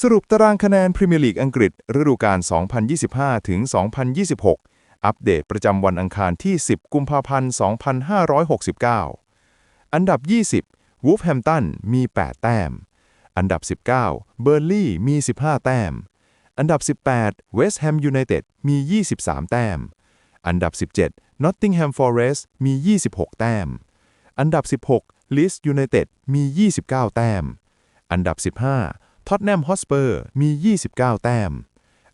สรุปตารางคะแนนพรีเมียร์ลีกอังกฤษ ฤดูกาล 2025 ถึง 2026 อัปเดตประจำวันอังคารที่ 10 กุมภาพันธ์ 2569 อันดับ 20 วูฟแฮมตัน มี 8 แต้ม อันดับ 19 เบอร์ลี่ มี 15 แต้ม อันดับ 18 เวสต์แฮมยูไนเต็ด มี 23 แต้ม อันดับ 17 นอตติงแฮมฟอเรสต์ มี 26 แต้ม อันดับ 16ลีสยูไนเต็ด มี 29 แต้ม อันดับ 15 ท็อตแนมฮอสเปอร์มี 29 แต้ม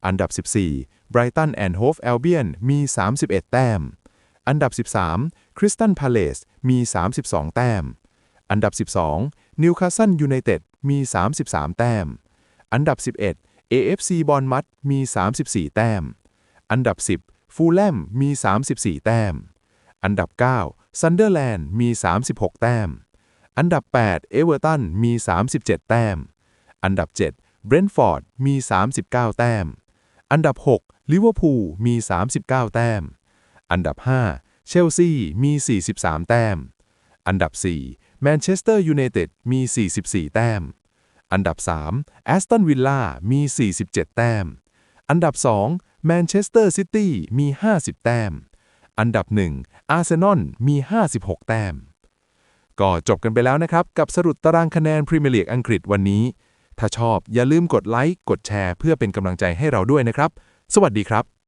อันดับ 14ไบรตันแอนด์โฮฟแอลเบียนมี 31 แต้ม อันดับ 13คริสตันพาเลสมี 32 แต้ม อันดับ 12นิวคาสเซิลยูไนเต็ดมี 33 แต้ม อันดับ 11 AFC บอนมัตมี 34 แต้ม อันดับ 10 ฟูลแลมมี 34 แต้ม อันดับ 9 ซันเดอร์แลนด์มี 36 แต้ม อันดับ 8 เอเวอร์ตันมี 37 แต้ม อันดับ7 Brentford มี 39 แต้ม อันดับ6 Liverpool มี 39 แต้ม อันดับ5 Chelsea มี 43 แต้ม อันดับ4 Manchester United มี 44 แต้ม อันดับ3 Aston Villa มี 47 แต้ม อันดับ2 Manchester City มี 50 แต้ม อันดับ1 Arsenal มี 56 แต้มก็จบกันไปแล้วนะครับ กับสรุปตารางคะแนนพรีเมียร์ลีกอังกฤษวันนี้ ถ้าชอบอย่าลืมกดไลค์กดแชร์เพื่อเป็นกำลังใจให้เราด้วยนะครับ สวัสดีครับ